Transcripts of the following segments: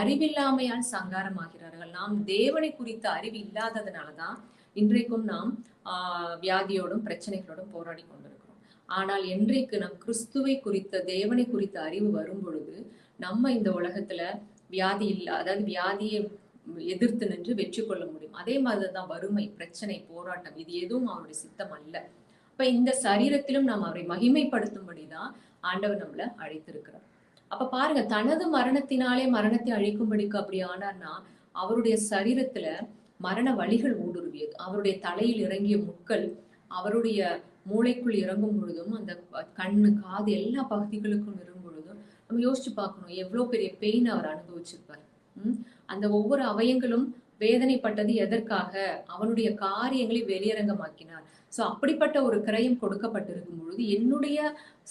அறிவில்லாமையால் சங்காரமாகிறார்கள். நாம் தேவனை குறித்த அறிவு இல்லாததுனாலதான் இன்றைக்கும் நாம் ஆஹ் வியாதியோடும் பிரச்சனைகளோடும் போராடி கொண்டிருக்கிறோம். ஆனால் என்றைக்கு நம் கிறிஸ்துவை குறித்த தேவனை குறித்த அறிவு வரும் பொழுது நம்ம இந்த உலகத்துல வியாதி இல்ல அதாவது வியாதியை எதிர்த்து நின்று வெற்றி கொள்ள முடியும். அதே மாதிரிதான் வறுமை பிரச்சனை போராட்டம் இது எதுவும் அவருடைய சித்தம் அல்ல. அப்ப இந்த சரீரத்திலும் நாம் அவரை மகிமைப்படுத்தும்படிதான் ஆண்டவர் நம்மள அழைத்திருக்கிறார். அப்ப பாருங்க தனது மரணத்தினாலே மரணத்தை அழிக்கும்படிக்கு அப்படி ஆனார்னா அவருடைய சரீரத்துல மரண வழிகள் ஊடுருவியது. அவருடைய தலையில் இறங்கிய முட்கள் அவருடைய மூளைக்குள் இறங்கும் பொழுதும் அந்த கண்ணு காது எல்லா பகுதிகளுக்கும் இறங்கும் பொழுதும் நம்ம யோசிச்சு பார்க்கணும் எவ்வளவு பெரிய பெயின் அவர் அனுபவிச்சிருப்பார். உம் அந்த ஒவ்வொரு அவயங்களும் வேதனைப்பட்டது எதற்காக? அவனுடைய காரியங்களை வெளியரங்கமாக்கினார். சோ அப்படிப்பட்ட ஒரு கிரயம் கொடுக்கப்பட்டிருக்கும் பொழுது என்னுடைய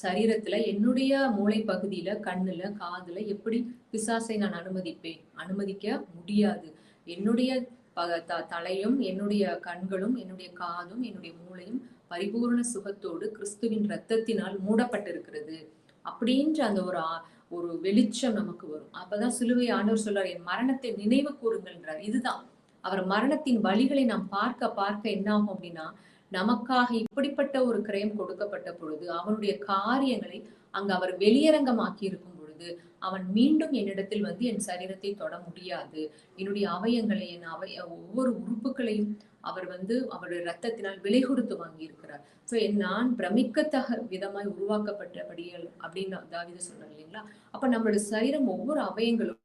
சரீரத்துல என்னுடைய மூளை பகுதியில கண்ணுல காதுல எப்படி பிசாசை நான் அனுமதிப்பேன்? அனுமதிக்க முடியாது. என்னுடைய தலையும் என்னுடைய கண்களும் என்னுடைய காதும் என்னுடைய மூளையும் பரிபூர்ண சுகத்தோடு கிறிஸ்துவின் ரத்தத்தினால் மூடப்பட்டிருக்கிறது. அப்படின்ற அந்த ஒரு ஒரு வெளிச்சம் நமக்கு வரும். அப்பதான் சிலுவை ஆண்டவர் சொல்றார் என் மரணத்தை நினைவு கூறுங்கள்ன்றார் இதுதான். அவர் மரணத்தின் வழிகளை நாம் பார்க்க பார்க்க என்ன ஆகும் அப்படின்னா நமக்காக இப்படிப்பட்ட ஒரு கிரயம் கொடுக்கப்பட்ட பொழுது அவனுடைய காரியங்களை அங்கு அவர் வெளியரங்கமாக்கி இருக்கும் பொழுது அவன் மீண்டும் என்னிடத்தில் வந்து என் சரீரத்தை தொட முடியாது. என்னுடைய அவயங்களை என் அவைய ஒவ்வொரு உறுப்புகளையும் அவர் வந்து அவருடைய ரத்தத்தினால் விலை கொடுத்து வாங்கி இருக்கிறார் சோ நான் பிரமிக்கத்தக விதமாய் உருவாக்கப்பட்டபடியல் அப்படின்னு தாவித சொன்னார் இல்லைங்களா? அப்ப நம்மளுடைய சரீரம் ஒவ்வொரு அவயங்களும்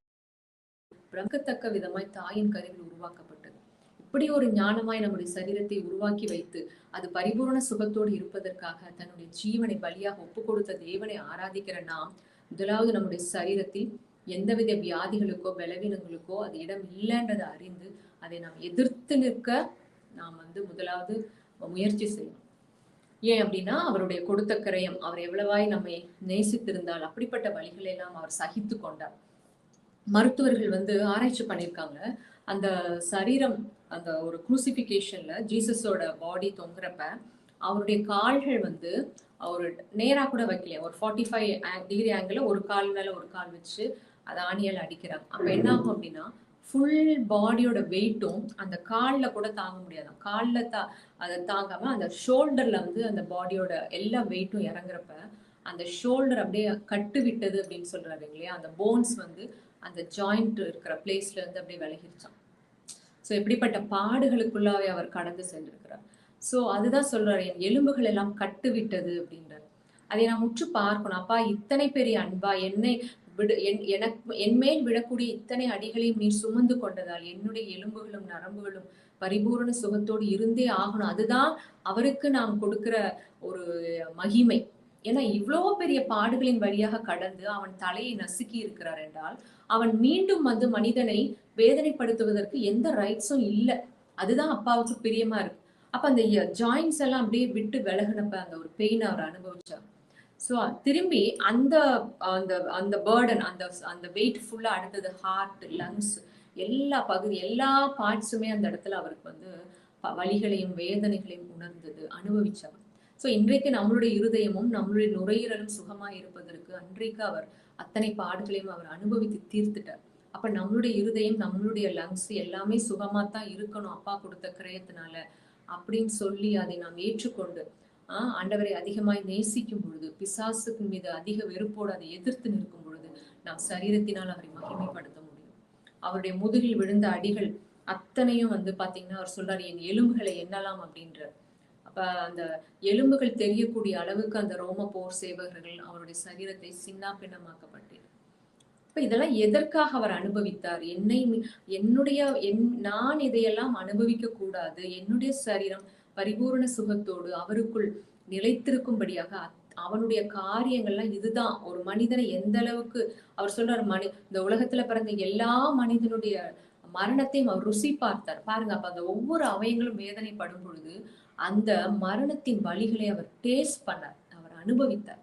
பிரமிக்கத்தக்க விதமாய் தாயின் கருவில் உருவாக்கப்பட்டது அப்படி ஒரு ஞானமாய் நம்முடைய சரீரத்தை உருவாக்கி வைத்து அது பரிபூர்ண சுகத்தோடு இருப்பதற்காக தன்னுடைய ஜீவனை பலியாக ஒப்பு கொடுத்த தேவனை ஆராதிக்கிற நாம் முதலாவது நம்முடைய சரீரத்தில் எந்தவித வியாதிகளுக்கோ பலவீனங்களுக்கோ அது இடம் இல்லைன்றதை அறிந்து அதை நாம் எதிர்த்து நிற்க நாம் வந்து முதலாவது முயற்சி செய்யணும். ஏன் அப்படின்னா அவருடைய கொடுத்த கரையம் அவர் எவ்வளவாய் நம்மை நேசித்திருந்தால் அப்படிப்பட்ட வழிகளை எல்லாம் அவர் சகித்து கொண்டார். மருத்துவர்கள் வந்து ஆராய்ச்சி பண்ணியிருக்காங்க. அந்த சரீரம் அந்த ஒரு குரூசிபிகேஷன்ல ஜீசஸோட பாடி தொங்குறப்ப அவருடைய கால்கள் வந்து அவர் நேராக கூட வைக்கல ஒரு ஃபார்ட்டி ஃபைவ் டிகிரி ஆங்கிள் ஒரு கால் மேல ஒரு கால் வச்சு அதை ஆணியால் அடிக்கிறாங்க அப்ப என்ன ஆகும் அப்படின்னா ஃபுல் பாடியோட வெயிட்டும் அந்த காலில் கூட தாங்க முடியாது. காலில் தா அதை தாங்காம அந்த ஷோல்டர்ல வந்து அந்த பாடியோட எல்லா வெயிட்டும் இறங்குறப்ப அந்த ஷோல்டர் அப்படியே கட்டு விட்டது அப்படின்னு சொல்றாரு இல்லையா? அந்த போன்ஸ் வந்து அந்த ஜாயிண்ட் இருக்கிற பிளேஸ்ல இருந்து அப்படியே விலகிருச்சான். ஸோ எப்படிப்பட்ட பாடுகளுக்குள்ளாவே அவர் கடந்து சென்றிருக்கிறார். ஸோ அதுதான் சொல்றாரு என் எலும்புகள் எல்லாம் கட்டு விட்டது அப்படின்றார். அதை நான் முற்று பார்க்கணும். அப்பா இத்தனை பெரிய அன்பா? என்னை விடு என் எனக்கு என்மேல் விடக்கூடிய இத்தனை அடிகளையும் நீ சுமந்து கொண்டதால் என்னுடைய எலும்புகளும் நரம்புகளும் பரிபூரண சுகத்தோடு இருந்தே ஆகணும். அதுதான் அவருக்கு நாம் கொடுக்கிற ஒரு மகிமை. ஏன்னா இவ்வளோ பெரிய பாடுகளின் வழியாக கடந்து அவன் தலையை நசுக்கி இருக்கிறார் என்றால் அவன் மீண்டும் வந்து மனிதனை வேதனைப்படுத்துவதற்கு எந்த ரைட்ஸும் இல்லை. அதுதான் அப்பாவுக்கு பிரியமா இருக்கு. அப்ப அந்த ஜாயின்ஸ் எல்லாம் அப்படியே விட்டு விலகினப்ப அந்த ஒரு பெயின் அவர் அனுபவிச்சார். ஸோ திரும்பி அந்த அந்த அந்த பேர்டன் அந்த அந்த வெயிட் ஃபுல்லாக அடுத்தது ஹார்ட் லங்ஸ் எல்லா பகுதி எல்லா பார்ட்ஸுமே அந்த இடத்துல அவருக்கு வந்து வழிகளையும் வேதனைகளையும் உணர்ந்தது அனுபவிச்சவர். ஸோ இன்றைக்கு நம்மளுடைய இருதயமும் நம்மளுடைய நுரையீரலும் சுகமா இருப்பதற்கு அன்றைக்கு அவர் அத்தனை பாடுகளையும் அவர் அனுபவித்து தீர்த்துட்டார். அப்ப நம்மளுடைய இருதயம் நம்மளுடைய லங்ஸ் எல்லாமே சுகமா தான் இருக்கணும் அப்பா கொடுத்த கிரயத்தினால அப்படின்னு சொல்லி அதை நாம் ஏற்றுக்கொண்டு ஆஹ் ஆண்டவரை அதிகமாய் நேசிக்கும் பொழுது பிசாசுக்கு மீது அதிக வெறுப்போடு அதை எதிர்த்து நிற்கும் பொழுது நாம் சரீரத்தினால் அவரை மகிமைப்படுத்த முடியும். அவருடைய முதுகில் விழுந்த அடிகள் அத்தனையும் வந்து பாத்தீங்கன்னா அவர் சொல்றாரு என் எலும்புகளை எண்ணலாம் அப்படின்ற அந்த எலும்புகள் தெரியக்கூடிய அளவுக்கு அந்த ரோம போர் சேவகர்கள் அவருடைய சரீரத்தை சின்னா பின்னமாக்கப்பட்டேன் இப்ப இதெல்லாம் எதற்காக அவர் அனுபவித்தார்? என்னை என்னுடைய என் நான் இதையெல்லாம் அனுபவிக்க கூடாது. என்னுடைய சரீரம் பரிபூர்ண சுகத்தோடு அவருக்குள் நிலைத்திருக்கும்படியாக அவனுடைய காரியங்கள்லாம் இதுதான். ஒரு மனிதனை எந்த அளவுக்கு அவர் சொல்றார் மனி இந்த உலகத்துல பிறந்த எல்லா மனிதனுடைய மரணத்தையும் அவர் ருசி பார்த்தார். பாருங்க அப்ப அந்த ஒவ்வொரு அவயங்களும் வேதனைப்படும் பொழுது அந்த மரணத்தின் வழிகளை அவர் டேஸ்ட் பண்ணார் அவர் அனுபவித்தார்.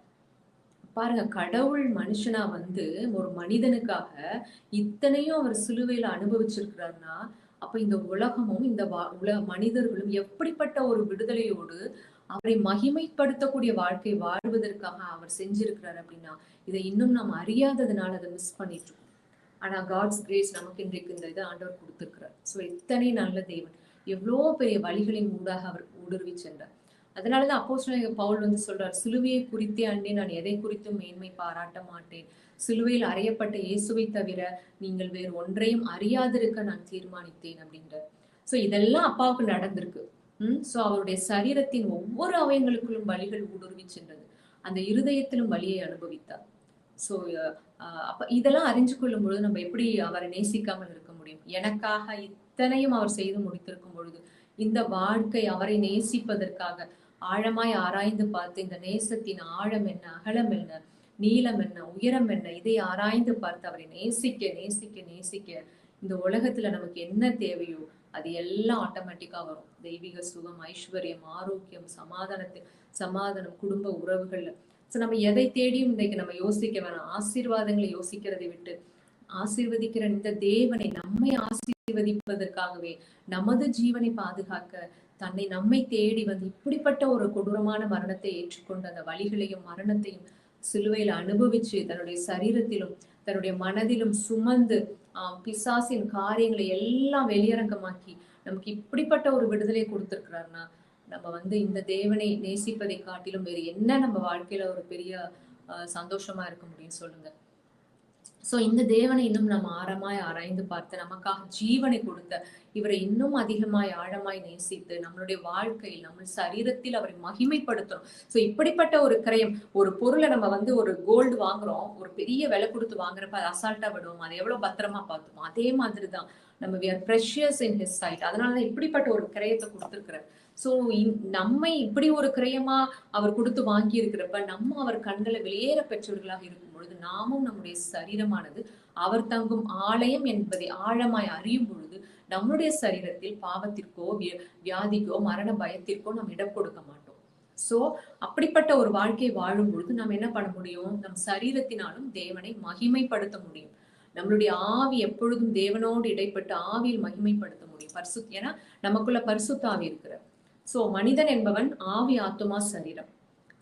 பாருங்க கடவுள் மனுஷனா வந்து ஒரு மனிதனுக்காக இத்தனையும் அவர் சிலுவையில அனுபவிச்சிருக்கிறாருன்னா அப்ப இந்த உலகமும் இந்த உலக மனிதர்களும் எப்படிப்பட்ட ஒரு விடுதலையோடு அவரை மகிமைப்படுத்தக்கூடிய வாழ்க்கை வாழ்வதற்காக அவர் செஞ்சிருக்கிறார் அப்படின்னா இதை இன்னும் நாம் அறியாததுனால அதை மிஸ் பண்ணிட்டு இருக்கோம். ஆனா காட்ஸ் கிரேஸ் நமக்கு இன்றைக்கு இந்த இதை ஆண்டவர் கொடுத்துருக்கிறார். ஸோ எத்தனை நல்ல தேவன். எவ்வளோ பெரிய வழிகளின் ஊடாக அவர் ஊடுருவி சென்றார். அதனாலதான் அப்போ பவுல் வந்து சொல்றார் சிலுவையை குறித்தே அண்டே நான் எதை குறித்தும் மேன்மை பாராட்ட மாட்டேன். சிலுவையில் அறையப்பட்ட இயேசுவை தவிர நீங்கள் வேறு ஒன்றையும் அறியாதிருக்க நான் தீர்மானித்தேன் அப்படின்றார். சோ இதெல்லாம் அப்பாவுக்கு நடந்திருக்கு. உம் சோ அவருடைய சரீரத்தின் ஒவ்வொரு அவயங்களுக்குள்ளும் வழிகள் ஊடுருவி சென்றது. அந்த இருதயத்திலும் வழியை அனுபவித்தார். ஸோ அப்ப இதெல்லாம் அறிஞ்சு கொள்ளும் பொழுது நம்ம எப்படி அவரை நேசிக்காமல் இருக்க முடியும்? எனக்காக இத்தனையும் அவர் செய்து முடித்திருக்கும் பொழுது இந்த வாழ்க்கை அவரை நேசிப்பதற்காக. ஆழமாய் ஆராய்ந்து பார்த்து இந்த நேசத்தின் ஆழம் என்ன அகலம் என்ன நீளம் என்ன உயரம் என்ன இதை ஆராய்ந்து பார்த்து அவரை நேசிக்க நேசிக்க நேசிக்க இந்த உலகத்துல நமக்கு என்ன தேவையோ அது எல்லாம் ஆட்டோமேட்டிக்கா வரும். தெய்வீக சுகம் ஐஸ்வர்யம் ஆரோக்கியம் சமாதானத்தில் சமாதானம் குடும்ப உறவுகள்ல. ஸோ நம்ம எதை தேடியும் இன்றைக்கு நம்ம யோசிக்க வேணாம். ஆசீர்வாதங்களை யோசிக்கிறதை விட்டு ஆசீர்வதிக்கிற இந்த தேவனை நம்மை ஆசீர்வதிப்பதற்காகவே நமது ஜீவனை பாதுகாக்க தன்னை நம்மை தேடி வந்து இப்படிப்பட்ட ஒரு கொடூரமான மரணத்தை ஏற்றுக்கொண்டு அந்த வழிகளையும் மரணத்தையும் சிலுவையில் அனுபவிச்சு தன்னுடைய சரீரத்திலும் தன்னுடைய மனதிலும் சுமந்து ஆஹ் பிசாசின் காரியங்களை எல்லாம் வெளியரங்கமாக்கி நமக்கு இப்படிப்பட்ட ஒரு விடுதலை கொடுத்திருக்கிறாருன்னா நம்ம வந்து இந்த தேவனை நேசிப்பதை காட்டிலும் வேறு என்ன நம்ம வாழ்க்கையில ஒரு பெரிய சந்தோஷமா இருக்க முடியும் சொல்லுங்க. ஸோ இந்த தேவனை இன்னும் நம்ம ஆழமாய் ஆராய்ந்து பார்த்து நமக்காக ஜீவனை கொடுத்த இவரை இன்னும் அதிகமாய் ஆழமாய் நேசித்து நம்மளுடைய வாழ்க்கையில் நம்ம சரீரத்தில் அவரை மகிமைப்படுத்தணும் ஸோ இப்படிப்பட்ட ஒரு கிரயம் ஒரு பொருளை நம்ம வந்து ஒரு கோல்டு வாங்குறோம் ஒரு பெரிய விலை கொடுத்து வாங்குறப்ப அது அசால்ட்டா விடுவோம்? அதை எவ்வளவு பத்திரமா பார்த்துப்போம்? அதே மாதிரி தான் நம்ம we are precious in his sight அதனாலதான் இப்படிப்பட்ட ஒரு கிரயத்தை கொடுத்திருக்கிறார். சோ நம்மை இப்படி ஒரு கிரயமா அவர் கொடுத்து வாங்கி இருக்கிறப்ப நம்ம அவர் கண்களை வெளியேற பெற்றவர்களாக இருக்கும் பொழுது நாமும் நம்முடைய சரீரமானது அவர் தங்கும் ஆலயம் என்பதை ஆழமாய் அறியும் பொழுது நம்முடைய சரீரத்தில் பாவத்திற்கோ வியாதிக்கோ மரண பயத்திற்கோ நாம் இடம் கொடுக்க மாட்டோம். சோ அப்படிப்பட்ட ஒரு வாழ்க்கை வாழும் பொழுது நம்ம என்ன பண்ண முடியும்? நம் சரீரத்தினாலும் தேவனை மகிமைப்படுத்த முடியும். நம்மளுடைய ஆவி எப்பொழுதும் தேவனோடு இடைப்பட்டு ஆவியில் மகிமைப்படுத்த முடியும். பரிசு ஏன்னா நமக்குள்ள பரிசுத்தாவி இருக்கிற ஸோ மனிதன் என்பவன் ஆவி ஆத்துமா சரீரம்.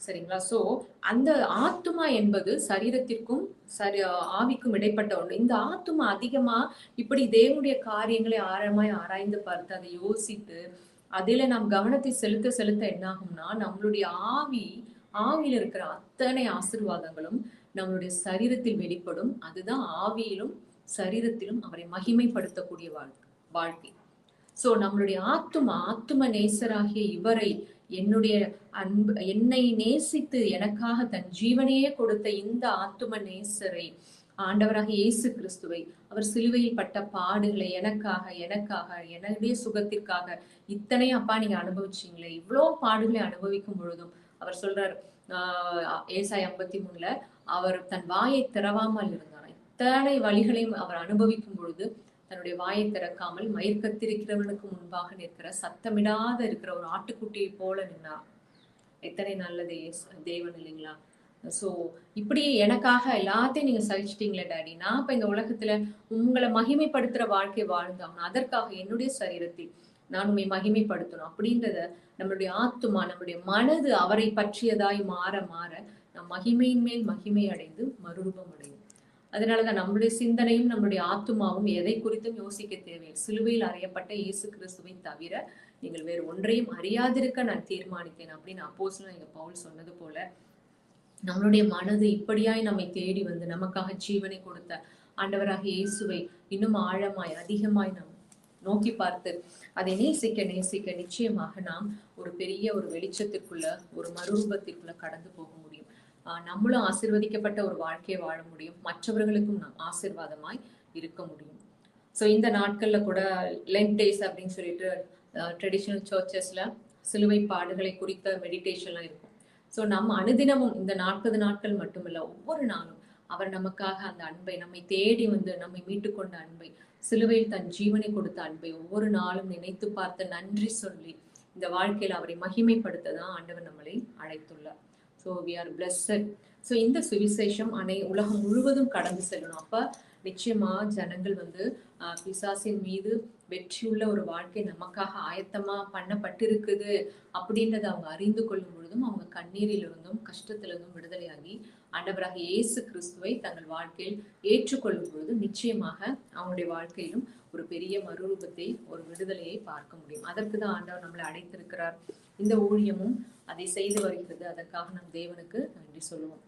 சரிங்களா? சோ அந்த ஆத்துமா என்பது சரீரத்திற்கும் சரி ஆவிக்கும் இடைப்பட்ட ஒன்று இந்த ஆத்துமா அதிகமா இப்படி தேவனுடைய காரியங்களை ஆழமாய் ஆராய்ந்து பார்த்து அதை யோசித்து அதில நாம் கவனத்தை செலுத்த செலுத்த என்னாகும்னா நம்மளுடைய ஆவி ஆவியில் இருக்கிற அத்தனை ஆசிர்வாதங்களும் நம்மளுடைய சரீரத்தில் வெளிப்படும். அதுதான் ஆவியிலும் சரீரத்திலும் அவரை மகிமைப்படுத்தக்கூடிய வாழ்க்கை வாழ்க்கை. சோ நம்மளுடைய ஆத்துமா ஆத்தும நேசராகிய இவரை என்னுடைய அன்பு என்னை நேசித்து எனக்காக தன் ஜீவனையே கொடுத்த இந்த ஆத்தும நேசரை ஆண்டவராக இயேசு கிறிஸ்துவை அவர் சிலுவையில் பட்ட பாடுகளை எனக்காக எனக்காக என்னுடைய சுகத்திற்காக இத்தனையும் அப்பா நீங்க அனுபவிச்சீங்களே இவ்வளோ பாடுகளை அனுபவிக்கும் பொழுதும் அவர் சொல்றார் ஆஹ் ஏசாய் ஐம்பத்தி மூணுல அவர் தன் வாயை திறவாமல் இருந்தார்? இத்தனை வழிகளையும் அவர் அனுபவிக்கும் பொழுது தன்னுடைய வாயை திறக்காமல் மயிர்கத்திருக்கிறவனுக்கு முன்பாக நிற்கிற சத்தமிடாத இருக்கிற ஒரு ஆட்டுக்குட்டியை போல நின்னார் எத்தனை நல்லது தேவன் இல்லைங்களா? ஸோ இப்படி எனக்காக எல்லாத்தையும் நீங்க சகிச்சிட்டீங்களே டாடி. நான் இப்ப இந்த உலகத்துல உங்களை மகிமைப்படுத்துற வாழ்க்கை வாழ்ந்தாங்க அதற்காக என்னுடைய சரீரத்தை நான் உண்மை மகிமைப்படுத்தணும். அப்படின்றத நம்மளுடைய ஆத்துமா நம்மளுடைய மனது அவரை பற்றியதாய் மாற மாற நம் மகிமையின் மேல் மகிமை அடைந்து மறுரூபம் அடையும். அதனாலதான் நம்மளுடைய சிந்தனையும் நம்மளுடைய ஆத்துமாவும் எதை குறித்தும் யோசிக்க தேவையில்லை. சிலுவையில் அறையப்பட்ட இயேசு கிறிஸ்துவை தவிர நீங்கள் வேறு ஒன்றையும் அறியாதிருக்க நான் தீர்மானித்தேன் அப்படின்னு அப்போஸ்ல எங்க பவுல் சொன்னது போல நம்மளுடைய மனது இப்படியாய் நம்மை தேடி வந்து நமக்காக ஜீவனை கொடுத்த ஆண்டவராக இயேசுவை இன்னும் ஆழமாய் அதிகமாய் நாம் நோக்கி பார்த்து அதை நேசிக்க நேசிக்க நிச்சயமாக நாம் ஒரு பெரிய ஒரு வெளிச்சத்திற்குள்ள ஒரு மறுரூபத்திற்குள்ள கடந்து போக முடியும் நம்மளும் ஆசிர்வதிக்கப்பட்ட ஒரு வாழ்க்கையை வாழ முடியும். மற்றவர்களுக்கும் நாம் ஆசிர்வாதமாய் இருக்க முடியும். ஸோ இந்த நாட்கள்ல கூட லென்ட் டேஸ் அப்படின்னு சொல்லிட்டு ட்ரெடிஷ்னல் சர்ச்சஸ்ல சிலுவை பாடுகளை குறித்த மெடிடேஷன்லாம் இருக்கும். ஸோ நம்ம அனுதினமும் இந்த நாற்பது நாட்கள் மட்டுமில்ல ஒவ்வொரு நாளும் அவர் நமக்காக அந்த அன்பை நம்மை தேடி வந்து நம்மை மீட்டு கொண்ட அன்பை சிலுவையில் தன் ஜீவனை கொடுத்த அன்பை ஒவ்வொரு நாளும் நினைத்து பார்த்து நன்றி சொல்லி இந்த வாழ்க்கையில் அவரை மகிமைப்படுத்த தான் ஆண்டவர் நம்மளை அழைத்துள்ளார். So we are blessed so இந்த சுவிசேஷம் அனை உலகம் முழுவதும் கடந்து செல்லணும். அப்ப நிச்சயமா ஜனங்கள் வந்து பிசாசின் மீது வெற்றியுள்ள ஒரு வாழ்க்கை நமக்காக ஆயத்தமா பண்ணப்பட்டிருக்குது அப்படின்றத அவங்க அறிந்து கொள்ளும் பொழுதும் அவங்க கண்ணீரிலிருந்தும் கஷ்டத்திலிருந்தும் விடுதலையாகி ஆண்டவராக இயேசு கிறிஸ்துவை தங்கள் வாழ்க்கையில் ஏற்றுக்கொள்ளும் பொழுது நிச்சயமாக அவங்களுடைய வாழ்க்கையிலும் ஒரு பெரிய மறுரூபத்தை ஒரு விடுதலையை பார்க்க முடியும். அதற்கு தான் ஆண்டவர் நம்மளை அடைத்திருக்கிறார் இந்த ஊழியமும் அதை செய்து வருகிறது. அதற்காக நம் தேவனுக்கு நன்றி சொல்லுவோம்.